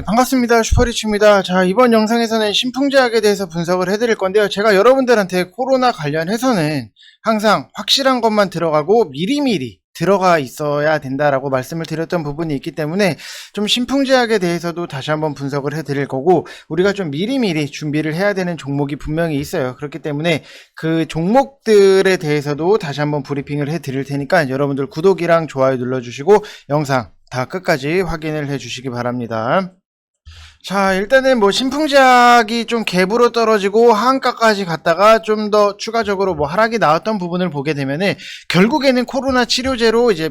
네, 반갑습니다. 슈퍼리치입니다. 자, 이번 영상에서는 신풍제약에 대해서 분석을 해드릴 건데요. 제가 여러분들한테 코로나 관련해서는 항상 확실한 것만 들어가고 미리미리 들어가 있어야 된다라고 말씀을 드렸던 부분이 있기 때문에 좀 신풍제약에 대해서도 다시 한번 분석을 해드릴 거고 우리가 좀 미리미리 준비를 해야 되는 종목이 분명히 있어요. 그렇기 때문에 그 종목들에 대해서도 다시 한번 브리핑을 해드릴 테니까 여러분들 구독이랑 좋아요 눌러주시고 영상 다 끝까지 확인을 해 주시기 바랍니다. 자, 일단은 뭐 신풍제약이 좀 갭으로 떨어지고 하한가까지 갔다가 좀 더 추가적으로 뭐 하락이 나왔던 부분을 보게 되면은 결국에는 코로나 치료제로 이제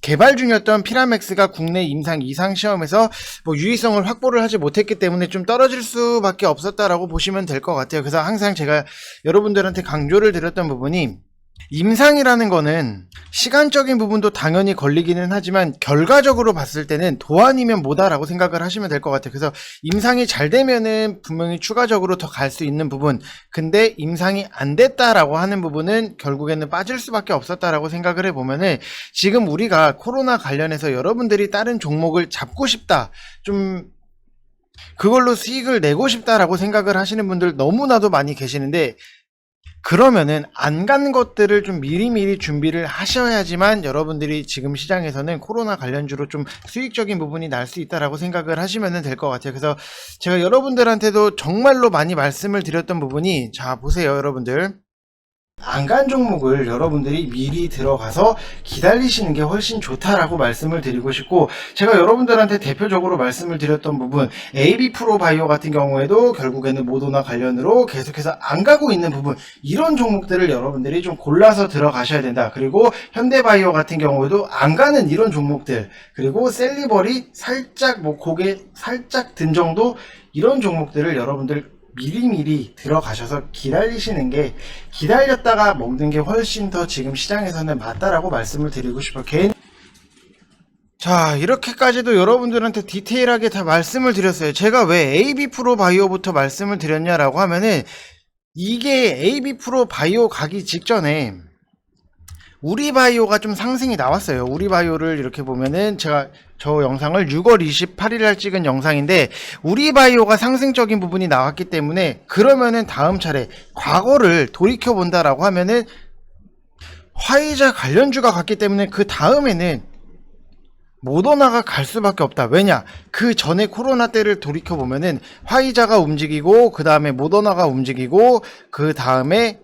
개발 중이었던 피라맥스가 국내 임상 이상 시험에서 뭐 유의성을 확보를 하지 못했기 때문에 좀 떨어질 수밖에 없었다라고 보시면 될 것 같아요. 그래서 항상 제가 여러분들한테 강조를 드렸던 부분이 임상이라는 거는 시간적인 부분도 당연히 걸리기는 하지만 결과적으로 봤을 때는 도안이면 뭐다라고 생각을 하시면 될 것 같아요. 그래서 임상이 잘 되면은 분명히 추가적으로 더 갈 수 있는 부분, 근데 임상이 안 됐다라고 하는 부분은 결국에는 빠질 수밖에 없었다라고 생각을 해보면은 지금 우리가 코로나 관련해서 여러분들이 다른 종목을 잡고 싶다, 좀 그걸로 수익을 내고 싶다라고 생각을 하시는 분들 너무나도 많이 계시는데 그러면은 안 간 것들을 좀 미리미리 준비를 하셔야지만 여러분들이 지금 시장에서는 코로나 관련주로 좀 수익적인 부분이 날 수 있다라고 생각을 하시면 될 것 같아요. 그래서 제가 여러분들한테도 정말로 많이 말씀을 드렸던 부분이 자 보세요 여러분들 안 간 종목을 여러분들이 미리 들어가서 기다리시는 게 훨씬 좋다라고 말씀을 드리고 싶고 제가 여러분들한테 대표적으로 말씀을 드렸던 부분 AB 프로 바이오 같은 경우에도 결국에는 모도나 관련으로 계속해서 안 가고 있는 부분 이런 종목들을 여러분들이 좀 골라서 들어가셔야 된다. 그리고 현대바이오 같은 경우에도 안 가는 이런 종목들 그리고 셀리버리 살짝 뭐 고개 살짝 든 정도 이런 종목들을 여러분들 미리미리 들어가셔서 기다리시는 게 기다렸다가 먹는 게 훨씬 더 지금 시장에서는 맞다라고 말씀을 드리고 싶어요. 개인 자, 이렇게까지도 여러분들한테 디테일하게 다 말씀을 드렸어요. 제가 왜 AB 프로 바이오부터 말씀을 드렸냐라고 하면은 이게 AB 프로 바이오 가기 직전에 우리 바이오가 좀 상승이 나왔어요. 우리 바이오를 이렇게 보면은 제가 저 영상을 6월 28일 날 찍은 영상인데 우리 바이오가 상승적인 부분이 나왔기 때문에 그러면은 다음 차례 과거를 돌이켜 본다라고 하면은 화이자 관련주가 갔기 때문에 그 다음에는 모더나가 갈 수밖에 없다. 왜냐? 그 전에 코로나 때를 돌이켜 보면은 화이자가 움직이고 그 다음에 모더나가 움직이고 그 다음에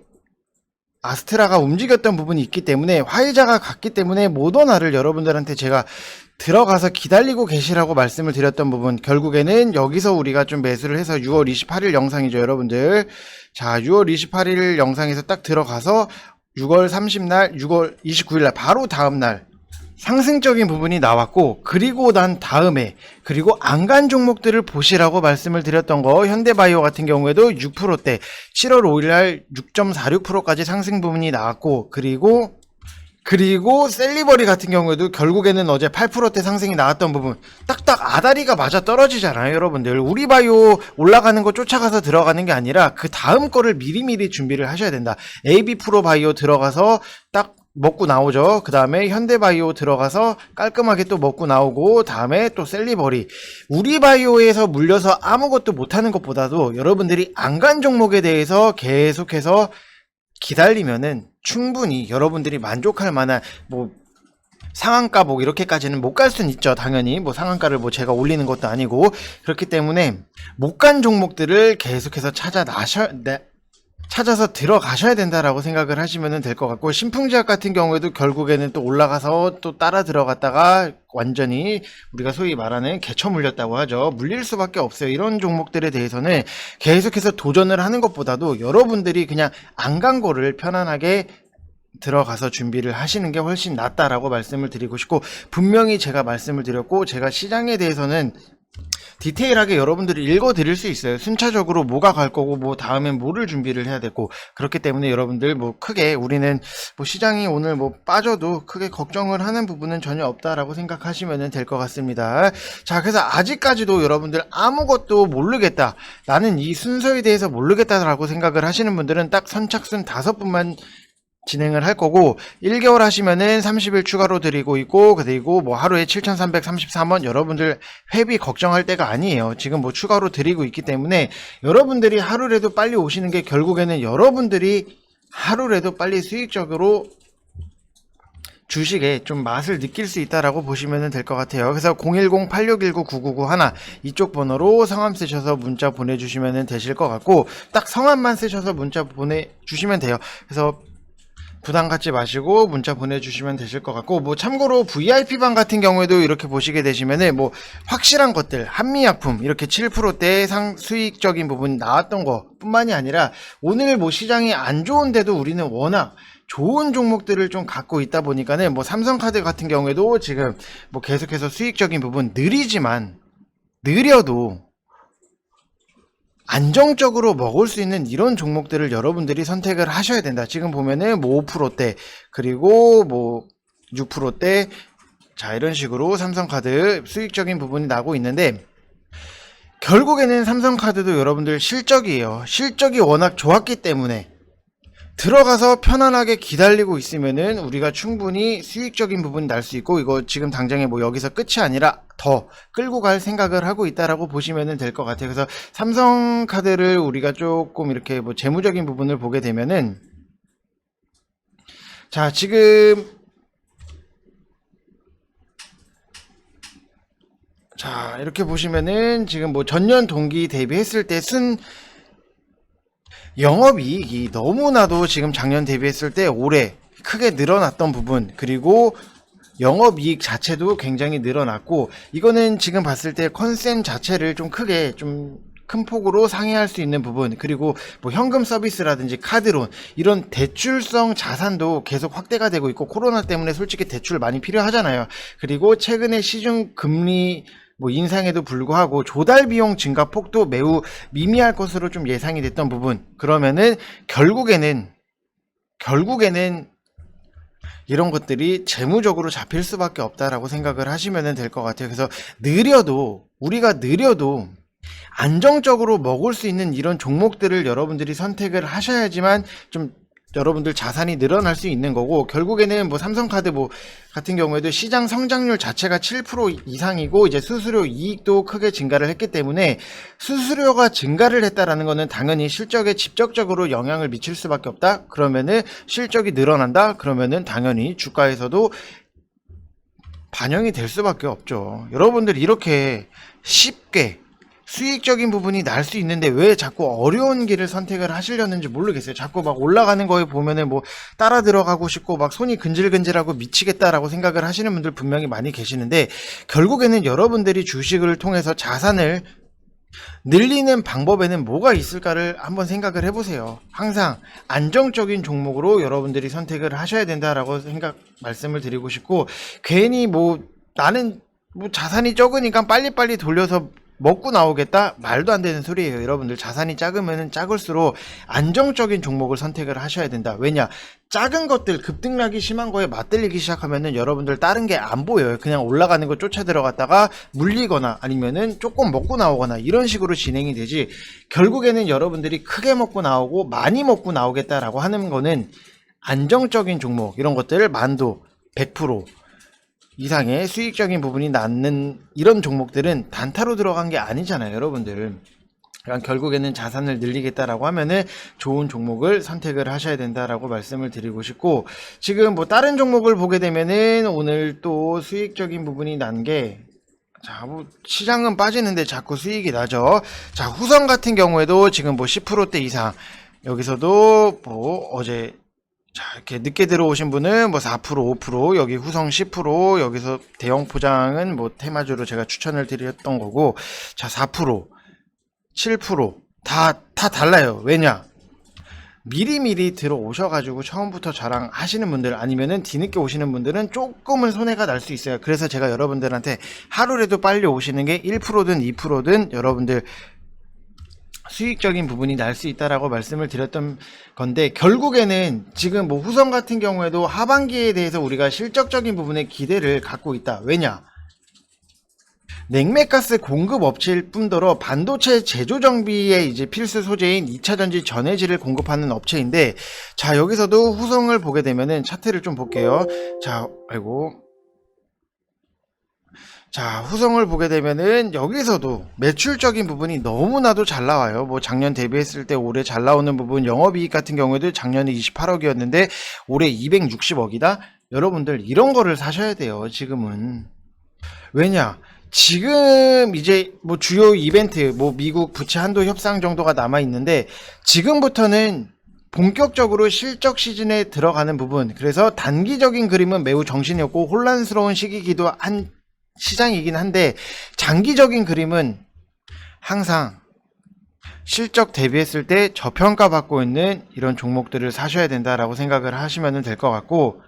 아스트라가 움직였던 부분이 있기 때문에 화이자가 갔기 때문에 모더나를 여러분들한테 제가 들어가서 기다리고 계시라고 말씀을 드렸던 부분 결국에는 여기서 우리가 좀 매수를 해서 6월 28일 영상이죠 여러분들. 자 6월 28일 영상에서 딱 들어가서 6월 30날 6월 29일날 바로 다음날 상승적인 부분이 나왔고 그리고 난 다음에 그리고 안 간 종목들을 보시라고 말씀을 드렸던 거 현대바이오 같은 경우에도 6%대 7월 5일날 6.46%까지 상승 부분이 나왔고 그리고 그리고 셀리버리 같은 경우에도 결국에는 어제 8%대 상승이 나왔던 부분 딱딱 아다리가 맞아 떨어지잖아요 여러분들. 우리 바이오 올라가는 거 쫓아가서 들어가는 게 아니라 그 다음 거를 미리미리 준비를 하셔야 된다. AB 프로 바이오 들어가서 딱 먹고 나오죠. 그 다음에 현대바이오 들어가서 깔끔하게 또 먹고 나오고, 다음에 또 셀리버리. 우리 바이오에서 물려서 아무것도 못하는 것보다도 여러분들이 안 간 종목에 대해서 계속해서 기다리면은 충분히 여러분들이 만족할 만한 뭐 상한가 뭐 이렇게까지는 못 갈 수는 있죠 당연히 뭐 상한가를 뭐 제가 올리는 것도 아니고 그렇기 때문에 못 간 종목들을 계속해서 찾아 나셔 내, 찾아서 들어가셔야 된다라고 생각을 하시면 될 것 같고 신풍제약 같은 경우에도 결국에는 또 올라가서 또 따라 들어갔다가 완전히 우리가 소위 말하는 개처 물렸다고 하죠. 물릴 수밖에 없어요. 이런 종목들에 대해서는 계속해서 도전을 하는 것보다도 여러분들이 그냥 안 간 거를 편안하게 들어가서 준비를 하시는 게 훨씬 낫다라고 말씀을 드리고 싶고 분명히 제가 말씀을 드렸고 제가 시장에 대해서는 디테일하게 여러분들이 읽어 드릴 수 있어요. 순차적으로 뭐가 갈 거고 뭐 다음엔 뭐를 준비를 해야 되고 그렇기 때문에 여러분들 뭐 크게 우리는 뭐 시장이 오늘 뭐 빠져도 크게 걱정을 하는 부분은 전혀 없다라고 생각하시면 될 것 같습니다. 자, 그래서 아직까지도 여러분들 아무것도 모르겠다. 나는 이 순서에 대해서 모르겠다라고 생각을 하시는 분들은 딱 선착순 다섯 분만 진행을 할 거고 1개월 하시면은 30일 추가로 드리고 있고 그리고 뭐 하루에 7,333원 여러분들 회비 걱정할 때가 아니에요. 지금 뭐 추가로 드리고 있기 때문에 여러분들이 하루라도 빨리 오시는 게 결국에는 여러분들이 하루라도 빨리 수익적으로 주식에 좀 맛을 느낄 수 있다라고 보시면 될 것 같아요. 그래서 010-8619-9991 이쪽 번호로 성함 쓰셔서 문자 보내주시면 되실 것 같고 딱 성함만 쓰셔서 문자 보내주시면 돼요. 그래서 부담 갖지 마시고 문자 보내주시면 되실 것 같고 뭐 참고로 VIP방 같은 경우에도 이렇게 보시게 되시면은 뭐 확실한 것들 한미약품 이렇게 7%대 상 수익적인 부분 나왔던 거 뿐만이 아니라 오늘 뭐 시장이 안 좋은데도 우리는 워낙 좋은 종목들을 좀 갖고 있다 보니까는 뭐 삼성카드 같은 경우에도 지금 뭐 계속해서 수익적인 부분 느리지만 느려도 안정적으로 먹을 수 있는 이런 종목들을 여러분들이 선택을 하셔야 된다. 지금 보면은 뭐 5%대 그리고 뭐 6%대 자 이런 식으로 삼성카드 수익적인 부분이 나고 있는데 결국에는 삼성카드도 여러분들 실적이에요. 실적이 워낙 좋았기 때문에 들어가서 편안하게 기다리고 있으면은 우리가 충분히 수익적인 부분 날 수 있고 이거 지금 당장에 뭐 여기서 끝이 아니라 더 끌고 갈 생각을 하고 있다라고 보시면 될 것 같아요. 그래서 삼성카드를 우리가 조금 이렇게 뭐 재무적인 부분을 보게 되면은 자 지금 자 이렇게 보시면은 지금 뭐 전년 동기 대비했을 때순 영업이익이 너무나도 지금 작년 대비했을 때 올해 크게 늘어났던 부분 그리고 영업이익 자체도 굉장히 늘어났고 이거는 지금 봤을 때 컨센 자체를 좀 크게 좀 큰 폭으로 상회할 수 있는 부분 그리고 뭐 현금 서비스라든지 카드론 이런 대출성 자산도 계속 확대가 되고 있고 코로나 때문에 솔직히 대출 많이 필요하잖아요. 그리고 최근에 시중 금리 뭐 인상에도 불구하고 조달 비용 증가 폭도 매우 미미할 것으로 좀 예상이 됐던 부분 그러면은 결국에는 결국에는 이런 것들이 재무적으로 잡힐 수밖에 없다라고 생각을 하시면 될 것 같아요. 그래서 느려도 우리가 느려도 안정적으로 먹을 수 있는 이런 종목들을 여러분들이 선택을 하셔야지만 좀 여러분들 자산이 늘어날 수 있는 거고 결국에는 뭐 삼성카드 뭐 같은 경우에도 시장 성장률 자체가 7% 이상이고 이제 수수료 이익도 크게 증가를 했기 때문에 수수료가 증가를 했다라는 거는 당연히 실적에 직접적으로 영향을 미칠 수밖에 없다. 그러면은 실적이 늘어난다. 그러면은 당연히 주가에서도 반영이 될 수밖에 없죠. 여러분들 이렇게 쉽게 수익적인 부분이 날 수 있는데 왜 자꾸 어려운 길을 선택을 하시려는지 모르겠어요. 자꾸 막 올라가는 거에 보면은 뭐 따라 들어가고 싶고 막 손이 근질근질하고 미치겠다라고 생각을 하시는 분들 분명히 많이 계시는데 결국에는 여러분들이 주식을 통해서 자산을 늘리는 방법에는 뭐가 있을까를 한번 생각을 해보세요. 항상 안정적인 종목으로 여러분들이 선택을 하셔야 된다라고 생각 말씀을 드리고 싶고 괜히 뭐 나는 뭐 자산이 적으니까 빨리빨리 돌려서 먹고 나오겠다 말도 안 되는 소리예요. 여러분들 자산이 작으면 작을수록 안정적인 종목을 선택을 하셔야 된다. 왜냐? 작은 것들 급등락이 심한 거에 맞들리기 시작하면은 여러분들 다른 게 안 보여요. 그냥 올라가는 거 쫓아 들어갔다가 물리거나 아니면은 조금 먹고 나오거나 이런 식으로 진행이 되지 결국에는 여러분들이 크게 먹고 나오고 많이 먹고 나오겠다라고 하는 거는 안정적인 종목 이런 것들을 만도 100% 이상의 수익적인 부분이 낳는 이런 종목들은 단타로 들어간 게 아니잖아요, 여러분들. 그러니까 결국에는 자산을 늘리겠다라고 하면은 좋은 종목을 선택을 하셔야 된다라고 말씀을 드리고 싶고 지금 뭐 다른 종목을 보게 되면은 오늘 또 수익적인 부분이 난게 자, 뭐 시장은 빠지는데 자꾸 수익이 나죠. 자, 후성 같은 경우에도 지금 뭐 10%대 이상 여기서도 뭐 어제 자, 이렇게 늦게 들어오신 분은 뭐 4%, 5%, 여기 후성 10%, 여기서 대형 포장은 뭐 테마주로 제가 추천을 드렸던 거고, 자, 4%, 7%, 다, 다 달라요. 왜냐? 미리미리 들어오셔가지고 처음부터 저랑 하시는 분들 아니면은 뒤늦게 오시는 분들은 조금은 손해가 날 수 있어요. 그래서 제가 여러분들한테 하루라도 빨리 오시는 게 1%든 2%든 여러분들 수익적인 부분이 날 수 있다라고 말씀을 드렸던 건데 결국에는 지금 뭐 후성 같은 경우에도 하반기에 대해서 우리가 실적적인 부분에 기대를 갖고 있다. 왜냐? 냉매가스 공급 업체일 뿐더러 반도체 제조 정비의 이제 필수 소재인 2차 전지 전해질을 공급하는 업체인데 자 여기서도 후성을 보게 되면은 차트를 좀 볼게요. 자 아이고 자, 후성을 보게 되면은 여기서도 매출적인 부분이 너무나도 잘 나와요. 뭐 작년 대비했을 때 올해 잘 나오는 부분 영업이익 같은 경우에도 작년에 28억이었는데 올해 260억이다. 여러분들 이런 거를 사셔야 돼요. 지금은. 왜냐? 지금 이제 뭐 주요 이벤트 뭐 미국 부채 한도 협상 정도가 남아 있는데 지금부터는 본격적으로 실적 시즌에 들어가는 부분 그래서 단기적인 그림은 매우 정신이 없고 혼란스러운 시기기도 한 시장이긴 한데 장기적인 그림은 항상 실적 대비했을 때 저평가 받고 있는 이런 종목들을 사셔야 된다라고 생각을 하시면 될 것 같고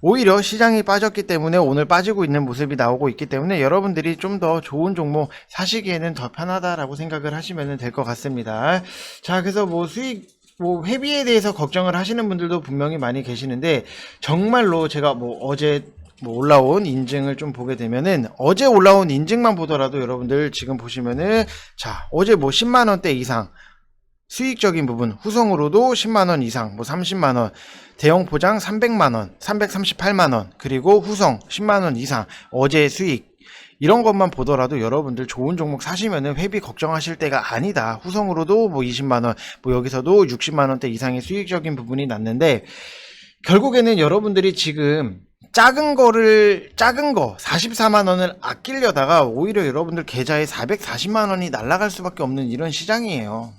오히려 시장이 빠졌기 때문에 오늘 빠지고 있는 모습이 나오고 있기 때문에 여러분들이 좀 더 좋은 종목 사시기에는 더 편하다라고 생각을 하시면 될 것 같습니다. 자, 그래서 뭐 수익 뭐 회비에 대해서 걱정을 하시는 분들도 분명히 많이 계시는데 정말로 제가 뭐 어제 뭐 올라온 인증을 좀 보게 되면은 어제 올라온 인증만 보더라도 여러분들 지금 보시면은 자 어제 뭐 10만 원대 이상 수익적인 부분 후성으로도 10만 원 이상 뭐 30만 원 대형 포장 300만 원 338만 원 그리고 후성 10만 원 이상 어제 수익 이런 것만 보더라도 여러분들 좋은 종목 사시면은 회비 걱정하실 때가 아니다. 후성으로도 뭐 20만 원, 뭐 여기서도 60만 원대 이상의 수익적인 부분이 났는데 결국에는 여러분들이 지금 작은 거를 작은 거 44만 원을 아끼려다가 오히려 여러분들 계좌에 440만 원이 날아갈 수밖에 없는 이런 시장이에요.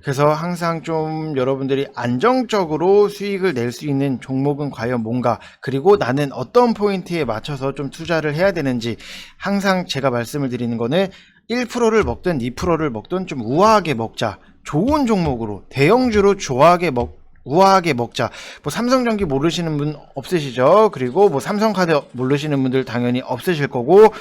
그래서 항상 좀 여러분들이 안정적으로 수익을 낼 수 있는 종목은 과연 뭔가 그리고 나는 어떤 포인트에 맞춰서 좀 투자를 해야 되는지 항상 제가 말씀을 드리는 거는 1%를 먹든 2%를 먹든 좀 우아하게 먹자 좋은 종목으로 대형주로 좋아하게 먹 우아하게 먹자. 뭐 삼성전기 모르시는 분 없으시죠? 그리고 뭐 삼성카드 모르시는 분들 당연히 없으실 거고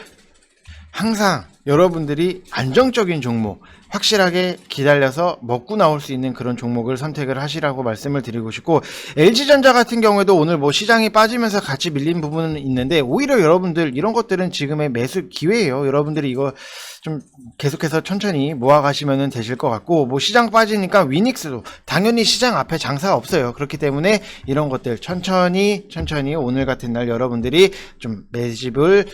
항상 여러분들이 안정적인 종목, 확실하게 기다려서 먹고 나올 수 있는 그런 종목을 선택을 하시라고 말씀을 드리고 싶고, LG전자 같은 경우에도 오늘 뭐 시장이 빠지면서 같이 밀린 부분은 있는데, 오히려 여러분들 이런 것들은 지금의 매수 기회예요. 여러분들이 이거 좀 계속해서 천천히 모아가시면 되실 것 같고, 뭐 시장 빠지니까 위닉스도 당연히 시장 앞에 장사가 없어요. 그렇기 때문에 이런 것들 천천히, 천천히 오늘 같은 날 여러분들이 좀 매집을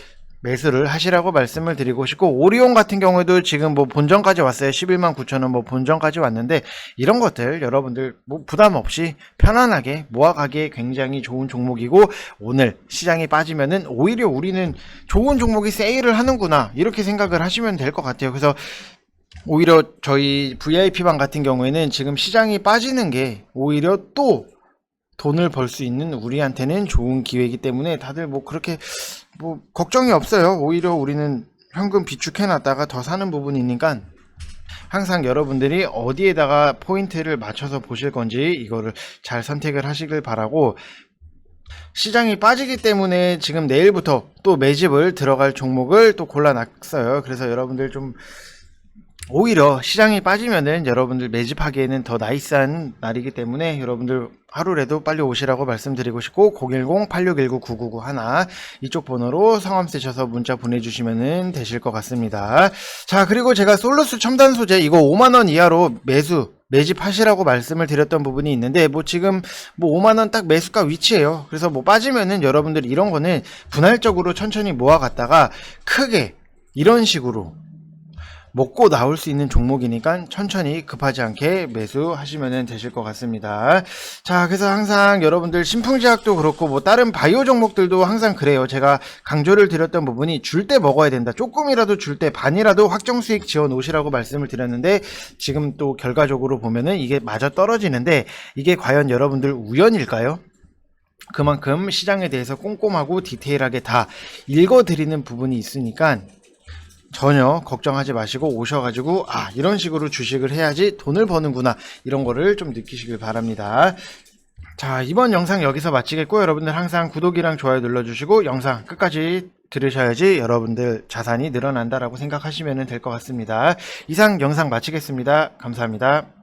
매수를 하시라고 말씀을 드리고 싶고 오리온 같은 경우에도 지금 뭐 본전까지 왔어요. 11만 9천 원 뭐 본전까지 왔는데 이런 것들 여러분들 뭐 부담 없이 편안하게 모아가기에 굉장히 좋은 종목이고 오늘 시장이 빠지면은 오히려 우리는 좋은 종목이 세일을 하는구나 이렇게 생각을 하시면 될 것 같아요. 그래서 오히려 저희 VIP방 같은 경우에는 지금 시장이 빠지는 게 오히려 또 돈을 벌 수 있는 우리한테는 좋은 기회이기 때문에 다들 뭐 그렇게 뭐 걱정이 없어요. 오히려 우리는 현금 비축해 놨다가 더 사는 부분이니까 항상 여러분들이 어디에다가 포인트를 맞춰서 보실 건지 이거를 잘 선택을 하시길 바라고 시장이 빠지기 때문에 지금 내일부터 또 매집을 들어갈 종목을 또 골라놨어요. 그래서 여러분들 좀 오히려 시장이 빠지면은 여러분들 매집하기에는 더 나이스한 날이기 때문에 여러분들 하루라도 빨리 오시라고 말씀드리고 싶고 010-8619-9991 이쪽 번호로 성함 쓰셔서 문자 보내주시면 되실 것 같습니다. 자 그리고 제가 솔루스 첨단 소재 이거 5만원 이하로 매수 매집하시라고 말씀을 드렸던 부분이 있는데 뭐 지금 뭐 5만 원 딱 매수가 위치예요. 그래서 뭐 빠지면은 여러분들 이런 거는 분할적으로 천천히 모아갔다가 크게 이런 식으로 먹고 나올 수 있는 종목이니까 천천히 급하지 않게 매수하시면 되실 것 같습니다. 자, 그래서 항상 여러분들 신풍제약도 그렇고 뭐 다른 바이오 종목들도 항상 그래요. 제가 강조를 드렸던 부분이 줄 때 먹어야 된다. 조금이라도 줄 때 반이라도 확정 수익 지어 놓으시라고 말씀을 드렸는데 지금 또 결과적으로 보면은 이게 맞아 떨어지는데 이게 과연 여러분들 우연일까요? 그만큼 시장에 대해서 꼼꼼하고 디테일하게 다 읽어드리는 부분이 있으니까 전혀 걱정하지 마시고 오셔가지고 아 이런 식으로 주식을 해야지 돈을 버는구나 이런 거를 좀 느끼시길 바랍니다. 자 이번 영상 여기서 마치겠고 여러분들 항상 구독이랑 좋아요 눌러주시고 영상 끝까지 들으셔야지 여러분들 자산이 늘어난다라고 생각하시면 될 것 같습니다. 이상 영상 마치겠습니다. 감사합니다.